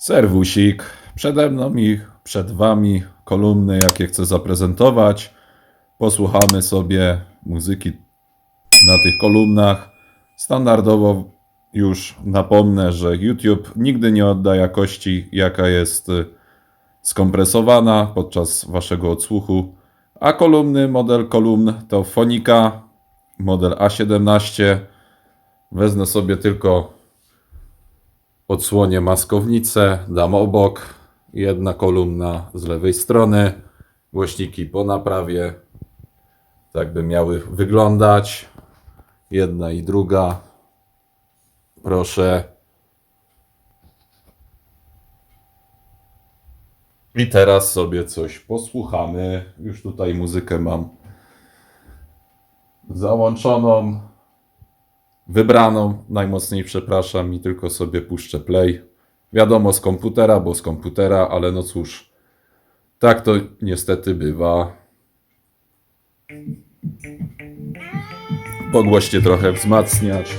Serwusik. Przede mną i przed Wami kolumny, jakie chcę zaprezentować. Posłuchamy sobie muzyki na tych kolumnach. Standardowo już napomnę, że YouTube nigdy nie odda jakości, jaka jest y, skompresowana podczas Waszego odsłuchu. A kolumny, model kolumn to Fonika, model A17. Wezmę sobie tylko odsłonię maskownicę, dam obok, jedna kolumna z lewej strony, głośniki po naprawie, tak by miały wyglądać, jedna i druga, proszę. I teraz sobie coś posłuchamy, już tutaj muzykę mam załączoną, wybraną, najmocniej przepraszam i tylko sobie puszczę play. Wiadomo z komputera, bo z komputera, ale no cóż, tak to niestety bywa. Pogłoście trochę wzmacniać.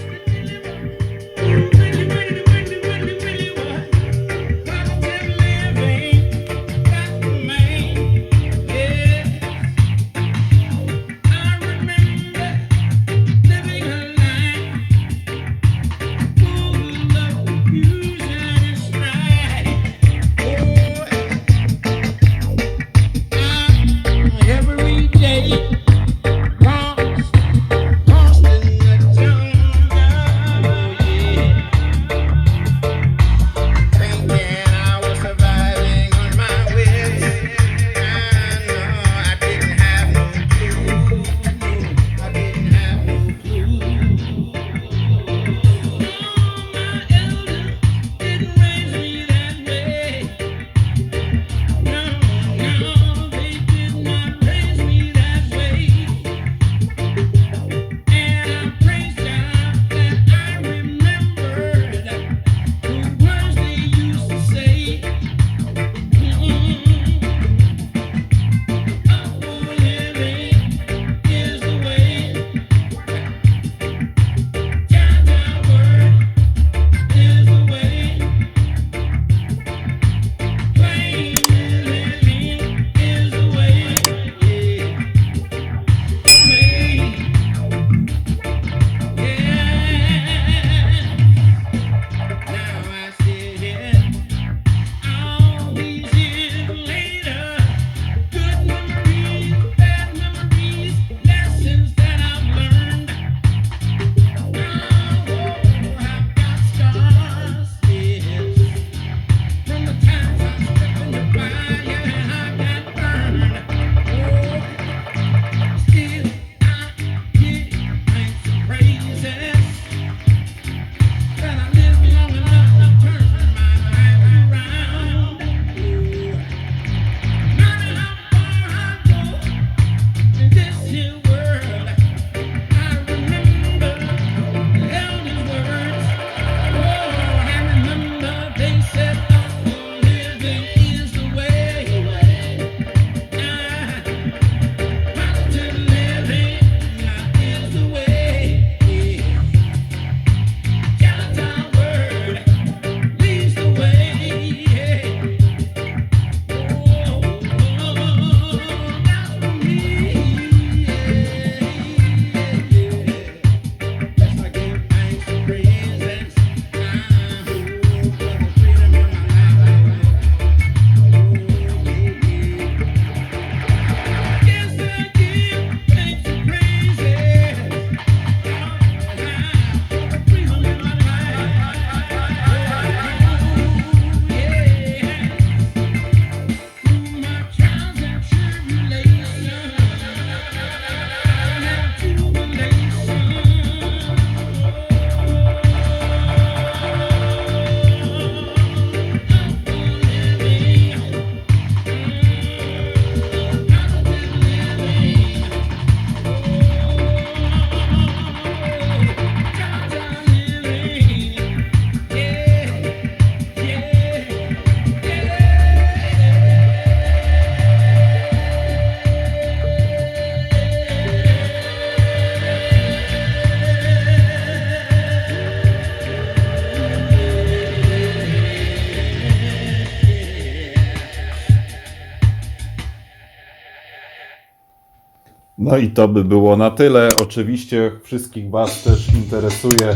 No i to by było na tyle. Oczywiście wszystkich Was też interesuje.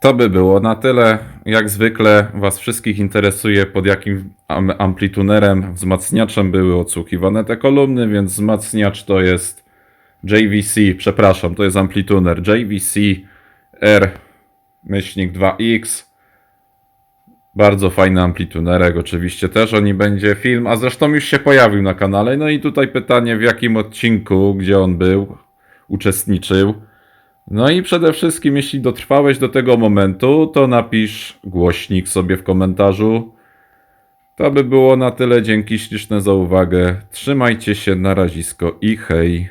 To by było na tyle. Jak zwykle Was wszystkich interesuje, pod jakim am- amplitunerem, wzmacniaczem były odsłuchiwane te kolumny, więc wzmacniacz to jest JVC, przepraszam, to jest amplituner JVC R myślnik 2X. Bardzo fajny amplitunerek, oczywiście też o nim będzie film, a zresztą już się pojawił na kanale. No i tutaj pytanie, w jakim odcinku, gdzie on był, uczestniczył. No i przede wszystkim, jeśli dotrwałeś do tego momentu, to napisz głośnik sobie w komentarzu. To by było na tyle. Dzięki śliczne za uwagę. Trzymajcie się, na razisko i hej.